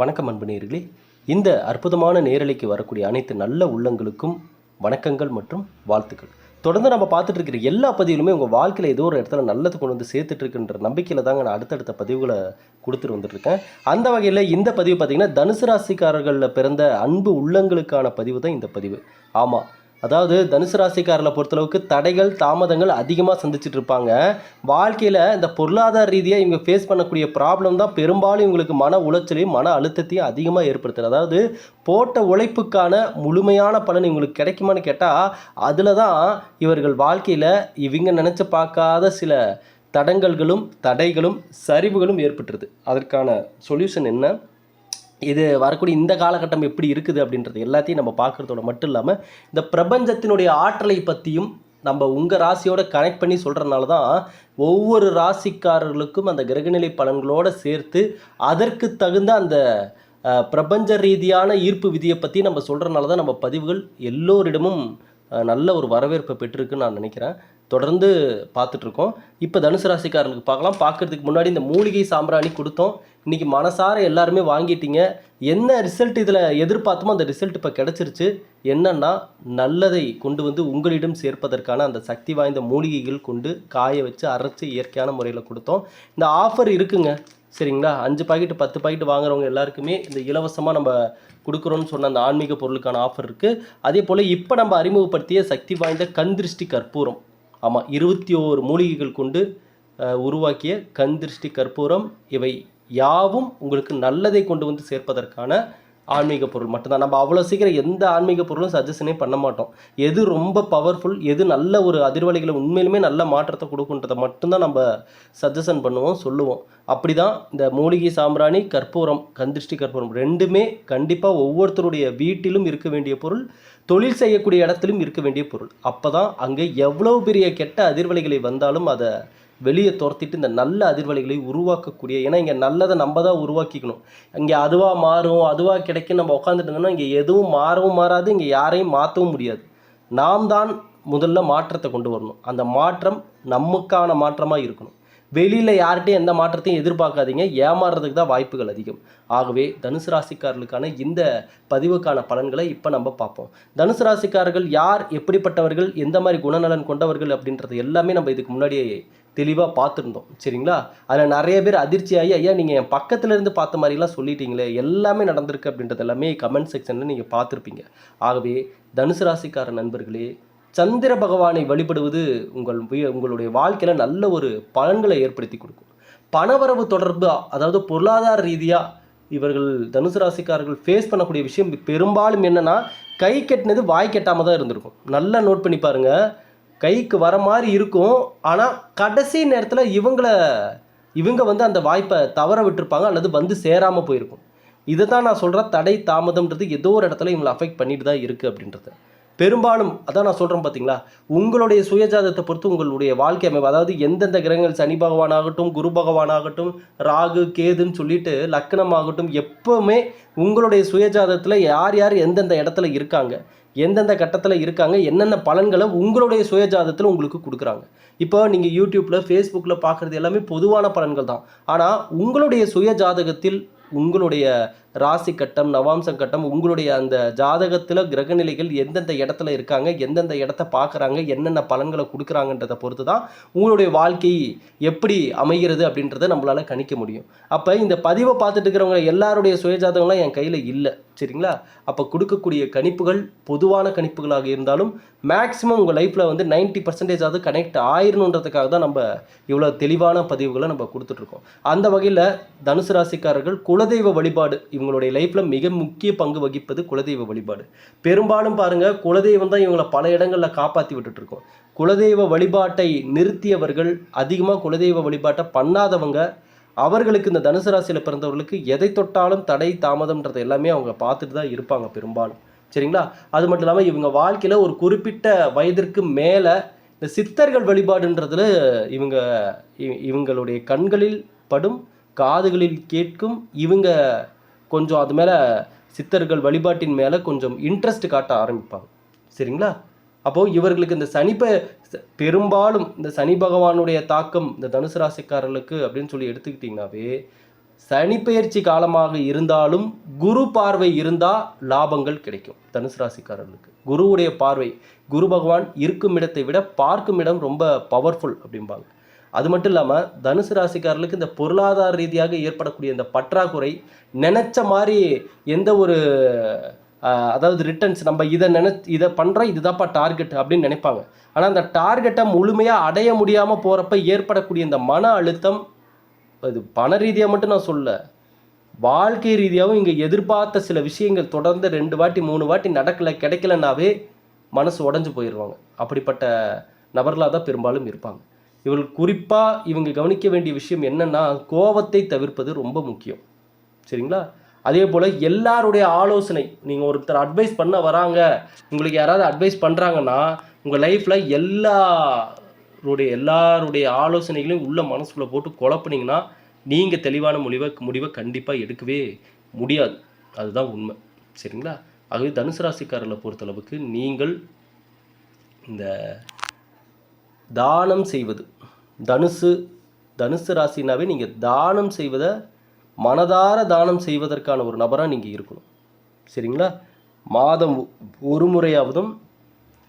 வணக்கம் அன்பு இந்த அற்புதமான நேரலைக்கு வரக்கூடிய அனைத்து நல்ல உள்ளங்களுக்கும் வணக்கங்கள் மற்றும் வாழ்த்துக்கள். தொடர்ந்து நம்ம பார்த்துட்டு இருக்கிற எல்லா பதிவுகளுமே உங்கள் வாழ்க்கையில் ஏதோ ஒரு இடத்துல நல்லது கொண்டு வந்து சேர்த்துட்டு இருக்குன்ற நம்பிக்கையில் தாங்க நான் அடுத்தடுத்த பதிவுகளை கொடுத்துட்டு வந்துட்டுருக்கேன். அந்த வகையில் இந்த பதிவு பார்த்திங்கன்னா தனுசு ராசிக்காரர்களில் பிறந்த அன்பு உள்ளங்களுக்கான பதிவு தான் இந்த பதிவு. ஆமாம் அதாவது தனுசு ராசிக்காரர்களை பொறுத்தளவுக்கு தடைகள் தாமதங்கள் அதிகமாக சந்திச்சுட்டு இருப்பாங்க. வாழ்க்கையில் இந்த பொருளாதார ரீதியாக இவங்க ஃபேஸ் பண்ணக்கூடிய ப்ராப்ளம் தான் பெரும்பாலும் இவங்களுக்கு மன உளைச்சலையும் மன அழுத்தத்தையும் அதிகமாக ஏற்படுத்துது. அதாவது போட்ட உழைப்புக்கான முழுமையான பலன் இவங்களுக்கு கிடைக்குமான்னு கேட்டால் அதில் தான் இவர்கள் வாழ்க்கையில் இவங்க நினச்சி பார்க்காத சில தடங்கல்களும் தடைகளும் சரிவுகளும் ஏற்பட்டுருது. அதற்கான சொல்யூஷன் என்ன? இது வரக்கூடிய இந்த காலகட்டம் எப்படி இருக்குது அப்படின்றது எல்லாத்தையும் நம்ம பார்க்குறதோட மட்டும் இல்லாமல் இந்த பிரபஞ்சத்தினுடைய ஆற்றலை பற்றியும் நம்ம உங்கள் ராசியோட கனெக்ட் பண்ணி சொல்கிறனால தான் ஒவ்வொரு ராசிக்காரர்களுக்கும் அந்த கிரகநிலை பலன்களோடு சேர்த்து அதற்கு தகுந்த அந்த பிரபஞ்ச ரீதியான ஈர்ப்பு விதியை பற்றி நம்ம சொல்கிறனால தான் நம்ம பதிவுகள் எல்லோரிடமும் நல்ல ஒரு வரவேற்பை பெற்றிருக்குன்னு நான் நினைக்கிறேன். தொடர்ந்து பார்த்துட்ருக்கோம். இப்போ தனுசு ராசிக்காரனுக்கு பார்க்கலாம். பார்க்கறதுக்கு முன்னாடி இந்த மூலிகை சாம்பிராணி கொடுத்தோம். இன்றைக்கி மனசார எல்லாருமே வாங்கிட்டீங்க. என்ன ரிசல்ட் இதில் எதிர்பார்த்தோமோ அந்த ரிசல்ட் இப்போ கிடச்சிருச்சு. என்னன்னா நல்லதை கொண்டு வந்து உங்களிடம் சேர்ப்பதற்கான அந்த சக்தி வாய்ந்த மூலிகைகள் கொண்டு காய வச்சு அரைச்சி இயற்கையான முறையில் கொடுத்தோம். இந்த ஆஃபர் இருக்குங்க. சரிங்களா? அஞ்சு பாக்கெட்டு பத்து பாக்கெட் வாங்குறவங்க எல்லாருக்குமே இந்த இலவசமாக நம்ம கொடுக்குறோன்னு சொன்ன அந்த ஆன்மீக பொருளுக்கான ஆஃபர் இருக்குது அதே போல் இப்போ நம்ம அறிமுகப்படுத்திய சக்தி வாய்ந்த கந்திருஷ்டி கற்பூரம். ஆமாம் இருபத்தி ஓரு மூலிகைகள் கொண்டு உருவாக்கிய கந்திருஷ்டி கற்பூரம் இவை யாவும் உங்களுக்கு நல்லதை கொண்டு வந்து சேர்ப்பதற்கான ஆன்மீக பொருள் மட்டும்தான். நம்ம அவ்வளோ சீக்கிரம் எந்த ஆன்மீக பொருளும் சஜஷனே பண்ண மாட்டோம். எது ரொம்ப பவர்ஃபுல் எது நல்ல ஒரு அதிர்வலைகளை உண்மையிலுமே நல்ல மாற்றத்தை கொடுக்குன்றதை மட்டும்தான் நம்ம சஜஷன் பண்ணுவோம் சொல்லுவோம். அப்படி தான் இந்த மூலிகை சாம்பிராணி கற்பூரம் கந்திருஷ்டி கற்பூரம் ரெண்டுமே கண்டிப்பாக ஒவ்வொருத்தருடைய வீட்டிலும் இருக்க வேண்டிய பொருள் தொழில் செய்யக்கூடிய இடத்திலும் இருக்க வேண்டிய பொருள். அப்போ தான் அங்கே எவ்வளோ பெரிய கெட்ட அதிர்வலைகளை வந்தாலும் அதை வெளியே துரத்திட்டு இந்த நல்ல அதிர்வலைகளை உருவாக்கக்கூடிய ஏன்னா இங்கே நல்லதை நம்ம தான் உருவாக்கிக்கணும். இங்கே அதுவாக மாறும் அதுவாக கிடைக்கும் நம்ம உட்காந்துட்டு இருந்தோம்னா இங்கே எதுவும் மாறவும் மாறாது இங்கே யாரையும் மாற்றவும் முடியாது. நாம் தான் முதல்ல மாற்றத்தை கொண்டு வரணும். அந்த மாற்றம் நமக்கான மாற்றமாக இருக்கணும். வெளியில் யார்கிட்டையும் எந்த மாற்றத்தையும் எதிர்பார்க்காதீங்க. ஏமாறுறதுக்கு தான் வாய்ப்புகள் அதிகம். ஆகவே தனுசு ராசிக்காரர்களுக்கான இந்த பதிவுக்கான பலன்களை இப்போ நம்ம பார்ப்போம். தனுசு ராசிக்காரர்கள் யார் எப்படிப்பட்டவர்கள் எந்த மாதிரி குணநலன் கொண்டவர்கள் அப்படின்றது எல்லாமே நம்ம இதுக்கு முன்னாடியே தெளிவாக பார்த்துருந்தோம். சரிங்களா? அதில் நிறைய பேர் அதிர்ச்சியாகி ஐயா நீங்கள் என் பக்கத்தில் இருந்து பார்த்த மாதிரிலாம் சொல்லிட்டீங்களே எல்லாமே நடந்திருக்கு அப்படின்றது எல்லாமே கமெண்ட் செக்ஷனில் நீங்கள் பார்த்துருப்பீங்க. ஆகவே தனுசு ராசிக்கார நண்பர்களே சந்திர பகவானை வழிபடுவது உங்கள் உங்களுடைய வாழ்க்கையில் நல்ல ஒரு பலன்களை ஏற்படுத்தி கொடுக்கும். பணவரவு தொடர்பு அதாவது பொருளாதார ரீதியாக இவர்கள் தனுசு ராசிக்காரர்கள் ஃபேஸ் பண்ணக்கூடிய விஷயம் பெரும்பாலும் என்னென்னா கை கெட்டினது வாய் கெட்டாமல் தான் இருந்திருக்கும். நல்லா நோட் பண்ணி பாருங்கள் கைக்கு வர மாதிரி இருக்கும். ஆனால் கடைசி நேரத்தில் இவங்கள இவங்க வந்து அந்த வாய்ப்பை தவற விட்டுருப்பாங்க அல்லது வந்து சேராமல் போயிருக்கும். இதை தான் நான் சொல்கிறேன் தடை தாமதம்ன்றது ஏதோ ஒரு இடத்துல இவங்களை அஃபெக்ட் பண்ணிட்டு தான் இருக்குது அப்படின்றது. பெரும்பாலும் அதான் நான் சொல்கிறேன் பார்த்தீங்களா உங்களுடைய சுயஜாதத்தை பொறுத்து உங்களுடைய வாழ்க்கை அமைப்பு அதாவது எந்தெந்த கிரகங்கள் சனி பகவான் ஆகட்டும் குரு பகவான் ஆகட்டும் ராகு கேதுன்னு சொல்லிட்டு லக்னம் ஆகட்டும் எப்போவுமே உங்களுடைய சுயஜாதத்தில் யார் யார் எந்தெந்த இடத்துல இருக்காங்க. எந்தெந்த கட்டத்தில் இருக்காங்க என்னென்ன பலன்களை உங்களுடைய சுயஜாதத்தில் உங்களுக்கு கொடுக்குறாங்க. இப்போ நீங்கள் யூடியூப்பில் ஃபேஸ்புக்கில் பார்க்குறது எல்லாமே பொதுவான பலன்கள் தான். ஆனால் உங்களுடைய சுயஜாதகத்தில் உங்களுடைய ராசி கட்டம் நவாம்ச கட்டம் உங்களுடைய அந்த ஜாதகத்தில் கிரகநிலைகள் எந்தெந்த இடத்துல இருக்காங்க எந்தெந்த இடத்த பார்க்குறாங்க என்னென்ன பலன்களை கொடுக்குறாங்கன்றதை பொறுத்து தான் உங்களுடைய வாழ்க்கை எப்படி அமைகிறது அப்படின்றத நம்மளால் கணிக்க முடியும். அப்போ இந்த பதிவை பார்த்துட்டு இருக்கிறவங்க எல்லாருடைய சுயஜாதகம்லாம் என் கையில் இல்லை சரிங்களா? அப்போ கொடுக்கக்கூடிய கணிப்புகள் பொதுவான கணிப்புகளாக இருந்தாலும் மேக்ஸிமம் உங்கள் லைஃப்பில் வந்து 90% பர்சன்டேஜ் கனெக்ட் ஆயிரணுன்றதுக்காக தான் நம்ம இவ்வளோ தெளிவான பதிவுகளை நம்ம கொடுத்துட்ருக்கோம் அந்த வகையில் தனுசு ராசிக்காரர்கள் குலதெய்வ வழிபாடு இவங்களுடைய லைஃப்பில் மிக முக்கிய பங்கு வகிப்பது குலதெய்வ வழிபாடு. பெரும்பாலும் பாருங்கள் குலதெய்வம் தான் இவங்களை பல இடங்களில் காப்பாற்றி விட்டுட்ருக்கோம் குலதெய்வ வழிபாட்டை நிறுத்தியவர்கள் அதிகமாக குலதெய்வ வழிபாட்டை பண்ணாதவங்க அவர்களுக்கு இந்த தனுசு ராசியில் பிறந்தவர்களுக்கு எதை தொட்டாலும் தடை தாமதம்ன்றது எல்லாமே அவங்க பார்த்துட்டு தான் இருப்பாங்க பெரும்பாலும். சரிங்களா? அது மட்டும் இல்லாமல் இவங்க வாழ்க்கையில் ஒரு குறிப்பிட்ட வயதிற்கு மேலே இந்த சித்தர்கள் வழிபாடுன்றதுல இவங்க இவங்களுடைய கண்களில் படும் காதுகளில் கேட்கும் இவங்க கொஞ்சம் அது மேலே சித்தர்கள் வழிபாட்டின் மேலே கொஞ்சம் இன்ட்ரெஸ்ட் காட்ட ஆரம்பிப்பாங்க. சரிங்களா? அப்போது இவர்களுக்கு இந்த சனி பெரும்பாலும் இந்த சனி பகவானுடைய தாக்கம் இந்த தனுசு ராசிக்காரர்களுக்கு அப்படின்னு சொல்லி எடுத்துக்கிட்டிங்கனாவே சனிப்பெயர்ச்சி காலமாக இருந்தாலும் குரு பார்வை இருந்தால் லாபங்கள் கிடைக்கும் தனுசு ராசிக்காரர்களுக்கு. குருவுடைய பார்வை குரு பகவான் இருக்கும் இடத்தை விட பார்க்கும் இடம் ரொம்ப பவர்ஃபுல் அப்படிம்பாங்க. அது மட்டும் இல்லாமல் தனுசு ராசிக்காரர்களுக்கு இந்த பொருளாதார ரீதியாக ஏற்படக்கூடிய இந்த பற்றாக்குறை நினச்ச மாதிரி எந்த ஒரு அதாவது ரிட்டர்ன்ஸ் நம்ம இதை நினை இதை பண்ணுறோம் இதுதான்ப்பா டார்கெட் அப்படின்னு நினைப்பாங்க. ஆனால் அந்த டார்கெட்டை முழுமையாக அடைய முடியாமல் போகிறப்ப ஏற்படக்கூடிய இந்த மன அழுத்தம் அது பண ரீதியாக மட்டும் நான் சொல்ல வாழ்க்கை ரீதியாகவும் இங்கே எதிர்பார்த்த சில விஷயங்கள் தொடர்ந்து ரெண்டு வாட்டி மூணு வாட்டி நடக்கலை கிடைக்கலனாவே மனசு உடஞ்சு போயிடுவாங்க. அப்படிப்பட்ட நபர்களாக தான் பெரும்பாலும் இருப்பாங்க. இவர்கள் குறிப்பாக இவங்க கவனிக்க வேண்டிய விஷயம் என்னன்னா கோபத்தை தவிர்ப்பது ரொம்ப முக்கியம். சரிங்களா? அதே போல் எல்லாருடைய ஆலோசனை நீங்கள் ஒருத்தர் அட்வைஸ் பண்ண வராங்க உங்களுக்கு யாராவது அட்வைஸ் பண்ணுறாங்கன்னா உங்கள் லைஃப்பில் எல்லாருடைய எல்லாருடைய ஆலோசனைகளையும் உள்ள மனசுக்குள்ளே போட்டு குழப்பினீங்கன்னா நீங்கள் தெளிவான முடிவை முடிவை கண்டிப்பாக எடுக்கவே முடியாது. அதுதான் உண்மை. சரிங்களா? ஆகவே தனுசு ராசிக்காரர்களை பொறுத்தளவுக்கு நீங்கள் இந்த தானம் செய்வது தனுசு தனுசு ராசினாவே நீங்கள் தானம் செய்வதை மனதார தானம் செய்வதற்கான ஒரு நபராக நீங்கள் இருக்கணும். சரிங்களா? மாதம் ஒரு முறையாவதும்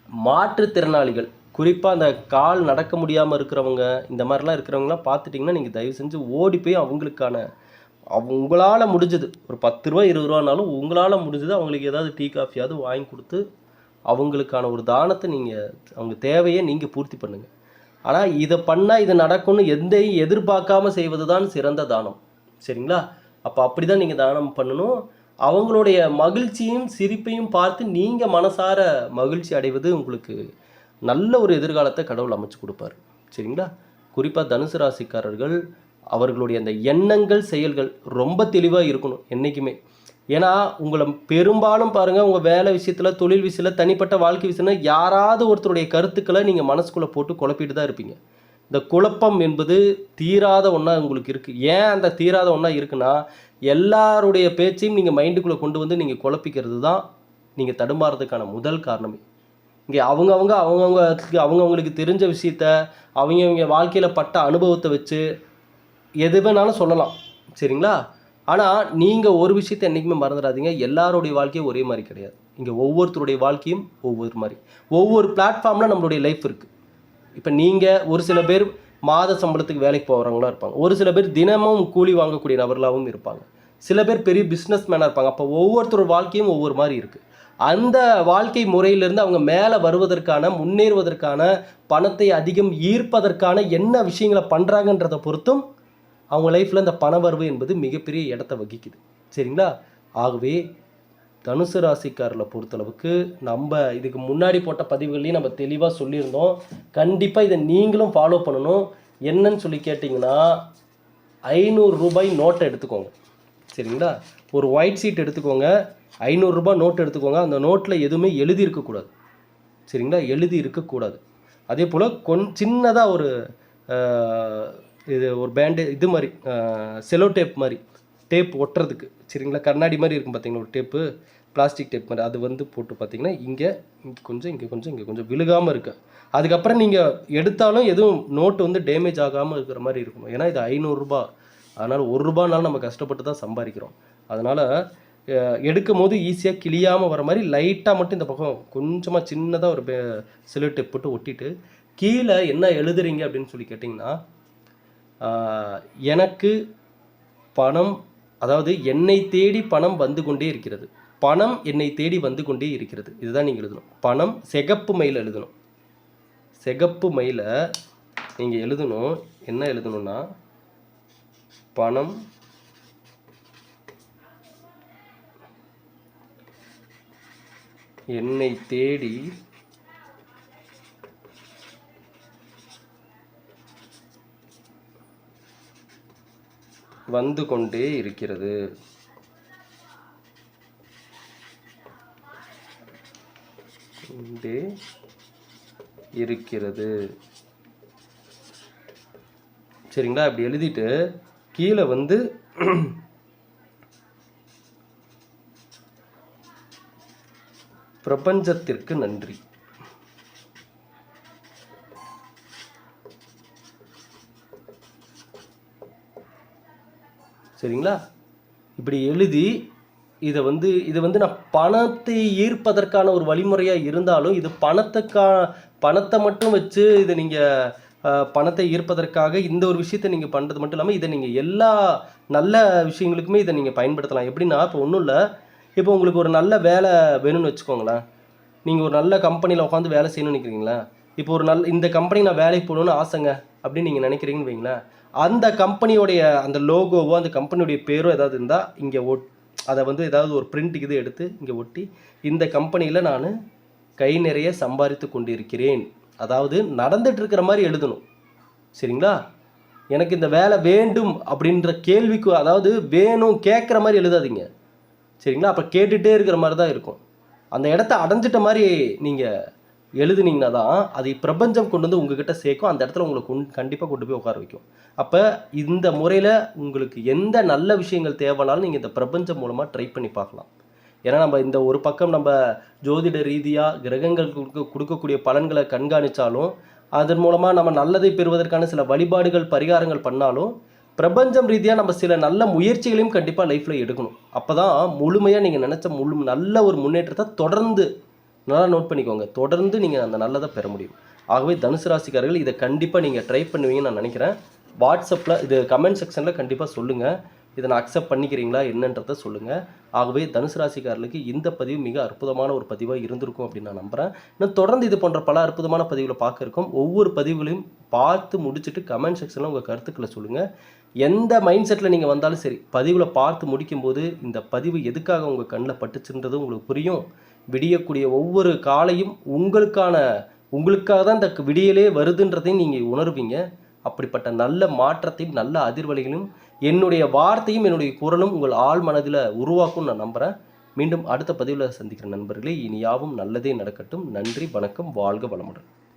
மாற்றுத்திறனாளிகள் குறிப்பாக அந்த கால் நடக்க முடியாமல் இருக்கிறவங்க இந்த மாதிரிலாம் இருக்கிறவங்களாம் பார்த்துட்டிங்கன்னா நீங்கள் தயவு செஞ்சு ஓடி போய் அவங்களுக்கான அவங்க உங்களால் முடிஞ்சது ஒரு பத்து ரூபா இருபது ரூபானாலும் உங்களால் முடிஞ்சது அவங்களுக்கு ஏதாவது டீ காஃபியாவது வாங்கி கொடுத்து அவங்களுக்கான ஒரு தானத்தை நீங்கள் அவங்க தேவையை நீங்கள் பூர்த்தி பண்ணுங்கள் ஆனால் இதை பண்ணால் இது நடக்கும்னு எந்தையும் எதிர்பார்க்காம செய்வது தான் சிறந்த தானம். சரிங்களா? அப்போ அப்படி தான் நீங்கள் தானம் பண்ணணும். அவங்களுடைய மகிழ்ச்சியும் சிரிப்பையும் பார்த்து நீங்கள் மனசார மகிழ்ச்சி அடைவது உங்களுக்கு நல்ல ஒரு எதிர்காலத்தை கடவுள் அமைச்சு கொடுப்பாரு. சரிங்களா? குறிப்பாக தனுசு ராசிக்காரர்கள் அவர்களுடைய அந்த எண்ணங்கள் செயல்கள் ரொம்ப தெளிவாக இருக்கணும் என்றைக்குமே ஏன்னா உங்களை பெரும்பாலும் பாருங்கள் உங்கள் வேலை விஷயத்தில் தொழில் விஷயத்தில் தனிப்பட்ட வாழ்க்கை விஷயத்தில் யாராவது ஒருத்தருடைய கருத்துக்களை நீங்கள் மனசுக்குள்ளே போட்டு குழப்பிட்டு தான் இருப்பீங்க. இந்த குழப்பம் என்பது தீராத ஒன்றா உங்களுக்கு இருக்குது ஏன் அந்த தீராத ஒன்றா இருக்குன்னா எல்லாருடைய பேச்சையும் நீங்கள் மைண்டுக்குள்ளே கொண்டு வந்து நீங்கள் குழப்பிக்கிறது தான் நீங்கள் தடுமாறதுக்கான முதல் காரணமே. இங்கே அவங்கவுங்க அவங்கவுங்க அவங்கவுங்களுக்கு தெரிஞ்ச விஷயத்த அவங்கவுங்க வாழ்க்கையில் பட்ட அனுபவத்தை வச்சு எது வேணாலும் சொல்லலாம். சரிங்களா? ஆனால் நீங்கள் ஒரு விஷயத்தை என்றைக்குமே மறந்துடாதீங்க. எல்லாருடைய வாழ்க்கையும் ஒரே மாதிரி கிடையாது. இங்கே ஒவ்வொருத்தருடைய வாழ்க்கையும் ஒவ்வொரு மாதிரி. ஒவ்வொரு பிளாட்ஃபார்மில் நம்மளுடைய லைஃப் இருக்குது இப்போ நீங்கள் ஒரு சில பேர் மாத சம்பளத்துக்கு வேலைக்கு போகிறவங்களா இருப்பாங்க. ஒரு சில பேர் தினமும் கூலி வாங்கக்கூடிய நபர்களாகவும் இருப்பாங்க. சில பேர் பெரிய பிஸ்னஸ் மேனாக இருப்பாங்க. அப்போ ஒவ்வொருத்தரோட வாழ்க்கையும் ஒவ்வொரு மாதிரி இருக்குது அந்த வாழ்க்கை முறையிலிருந்து அவங்க மேலே வருவதற்கான முன்னேறுவதற்கான பணத்தை அதிகம் ஈர்ப்பதற்கான என்ன விஷயங்களை பண்ணுறாங்கன்றதை பொறுத்தும் அவங்க லைஃப்பில் இந்த பணவரவு என்பது மிகப்பெரிய இடத்த வகிக்குது. சரிங்களா? ஆகவே தனுசு ராசிக்காரில் பொறுத்தளவுக்கு நம்ம இதுக்கு முன்னாடி போட்ட பதிவுகளையும் நம்ம தெளிவாக சொல்லியிருந்தோம். கண்டிப்பாக இதை நீங்களும் ஃபாலோ பண்ணணும். என்னன்னு சொல்லி கேட்டிங்கன்னா ஐநூறு ரூபாய் நோட்டை எடுத்துக்கோங்க. சரிங்களா? ஒரு ஒயிட் சீட் எடுத்துக்கோங்க. ஐநூறுரூபா நோட் எடுத்துக்கோங்க. அந்த நோட்டில் எதுவுமே எழுதி இருக்கக்கூடாது. சரிங்களா? எழுதி இருக்கக்கூடாது. அதே போல் கொன் சின்னதாக ஒரு இது ஒரு பேண்டு இது மாதிரி செலோ டேப் மாதிரி டேப் ஒட்டுறதுக்கு. சரிங்களா? கண்ணாடி மாதிரி இருக்கும் பார்த்தீங்களா ஒரு டேப்பு பிளாஸ்டிக் டேப் மாதிரி. அது வந்து போட்டு பார்த்தீங்கன்னா இங்கே இங்கே கொஞ்சம் இங்கே கொஞ்சம் இங்கே கொஞ்சம் விழுகாமல் இருக்கு. அதுக்கப்புறம் நீங்கள் எடுத்தாலும் எதுவும் நோட்டு வந்து டேமேஜ் ஆகாமல் இருக்கிற மாதிரி இருக்கும். ஏன்னா இது ஐநூறுரூபா அதனால் ஒரு ரூபானாலும் நம்ம கஷ்டப்பட்டு தான் சம்பாதிக்கிறோம். அதனால் எடுக்கும் போது ஈஸியாக கிளியாமல் வர மாதிரி லைட்டாக மட்டும் இந்த பக்கம் கொஞ்சமாக சின்னதாக ஒரு செலோ டேப் போட்டு ஒட்டிட்டு கீழே என்ன எழுதுறீங்க அப்படின்னு சொல்லி கேட்டிங்கன்னா எனக்கு பணம் அதாவது என்னை தேடி பணம் வந்து கொண்டே இருக்கிறது. பணம் என்னை தேடி வந்து கொண்டே இருக்கிறது. இதுதான் நீங்கள் எழுதணும். பணம் சிகப்பு மயில் எழுதணும். சிகப்பு மயில நீங்கள் எழுதணும். என்ன எழுதணும்னா பணம் என்னை தேடி வந்து கொண்டே இருக்கிறது. கொண்டே இருக்கிறது. சரிங்களா? இப்படி எழுதிட்டு கீழே வந்து பிரபஞ்சத்திற்கு நன்றி. சரிங்களா? இப்படி எழுதி இதை வந்து இதை வந்து நான் பணத்தை ஈர்ப்பதற்கான ஒரு வழிமுறையாக இருந்தாலும் இது பணத்துக்கா பணத்தை மட்டும் வச்சு இதை நீங்கள் பணத்தை ஈர்ப்பதற்காக இந்த ஒரு விஷயத்தை நீங்கள் பண்ணுறது மட்டும் இல்லாமல் இதை நீங்கள் எல்லா நல்ல விஷயங்களுக்குமே இதை நீங்கள் பயன்படுத்தலாம். எப்படின்னா இப்போ ஒன்றும் இல்லை. இப்போ உங்களுக்கு ஒரு நல்ல வேலை வேணும்னு வச்சுக்கோங்களேன். நீங்கள் ஒரு நல்ல கம்பெனியில் உட்காந்து வேலை செய்யணும்னு நினைக்கிறீங்களா? இப்போ ஒரு நல்ல இந்த கம்பெனி நான் வேலைக்கு போகணுன்னு ஆசைங்க அப்படின்னு நீங்கள் நினைக்கிறீங்கன்னு வைங்களேன். அந்த கம்பெனியோடைய அந்த லோகோவோ அந்த கம்பெனியுடைய பேரோ ஏதாவது இருந்தால் இங்கே ஒட் அதை வந்து ஏதாவது ஒரு பிரிண்ட் இது எடுத்து இங்கே ஒட்டி இந்த கம்பெனியில் நான் கை நிறைய சம்பாதித்து கொண்டிருக்கிறேன். அதாவது நடந்துட்டு இருக்கிற மாதிரி எழுதணும். சரிங்களா? எனக்கு இந்த வேலை வேண்டும் அப்படின்ற கேள்விக்கு அதாவது வேணும் கேட்குற மாதிரி எழுதாதீங்க. சரிங்களா? அப்போ கேட்டுகிட்டே இருக்கிற மாதிரி தான் இருக்கும். அந்த இடத்த அடைஞ்சிட்ட மாதிரி நீங்கள் எழுதுனீங்கன்னா தான் அதை பிரபஞ்சம் கொண்டு வந்து உங்ககிட்ட சேர்க்கும். அந்த இடத்துல உங்களை கொண்டு கண்டிப்பாக கொண்டு போய் உட்கார வைக்கும். அப்போ இந்த முறையில் உங்களுக்கு எந்த நல்ல விஷயங்கள் தேவைனாலும் நீங்கள் இந்த பிரபஞ்சம் மூலமாக ட்ரை பண்ணி பார்க்கலாம். ஏன்னா நம்ம இந்த ஒரு பக்கம் நம்ம ஜோதிட ரீதியாக கிரகங்கள் கொடுக்கக்கூடிய பலன்களை கண்காணித்தாலும் அதன் மூலமாக நம்ம நல்லதை பெறுவதற்கான சில வழிபாடுகள் பரிகாரங்கள் பண்ணாலும் பிரபஞ்சம் ரீதியாக நம்ம சில நல்ல முயற்சிகளையும் கண்டிப்பாக லைஃப்பில் எடுக்கணும். அப்போ தான் முழுமையாக நீங்கள் நினச்ச முழு நல்ல ஒரு முன்னேற்றத்தை தொடர்ந்து நல்லா நோட் பண்ணிக்கோங்க. தொடர்ந்து நீங்கள் அந்த நல்லதை பெற முடியும். ஆகவே தனுசு ராசிக்காரர்கள் இதை கண்டிப்பாக நீங்கள் ட்ரை பண்ணுவீங்கன்னு நான் நினைக்கிறேன். வாட்ஸ்அப்பில் இது கமெண்ட் செக்ஷனில் கண்டிப்பாக சொல்லுங்கள் இதை நான் அக்செப்ட் பண்ணிக்கிறீங்களா என்னன்றதை சொல்லுங்கள் ஆகவே தனுசு ராசிக்காரர்களுக்கு இந்த பதிவு மிக அற்புதமான ஒரு பதிவாக இருந்திருக்கும் அப்படின்னு நான் நம்புகிறேன் இன்னும் தொடர்ந்து இது போன்ற பல அற்புதமான பதிவுகளை பார்க்க இருக்கும். ஒவ்வொரு பதிவுகளையும் பார்த்து முடிச்சுட்டு கமெண்ட் செக்ஷனில் உங்கள் கருத்துக்களை சொல்லுங்கள் எந்த மைண்ட் செட்டில் நீங்கள் வந்தாலும் சரி பதிவில் பார்த்து முடிக்கும்போது இந்த பதிவு எதுக்காக உங்கள் கண்ணில் பட்டுச்சுன்றது உங்களுக்கு புரியும். விடியக்கூடிய ஒவ்வொரு காலையும் உங்களுக்கான உங்களுக்காக தான் இந்த விடியலே வருதுன்றதையும் நீங்கள் உணர்வீங்க. அப்படிப்பட்ட நல்ல மாற்றத்தையும் நல்ல அதிர்வலைகளையும் என்னுடைய வார்த்தையும் என்னுடைய குரலும் உங்கள் ஆழ் மனதில் உருவாக்கும் நான் நம்புகிறேன் மீண்டும் அடுத்த பதிவில் சந்திக்கிற நண்பர்களே இனி யாவும் நல்லதே நடக்கட்டும். நன்றி வணக்கம் வாழ்க வளமுடன்.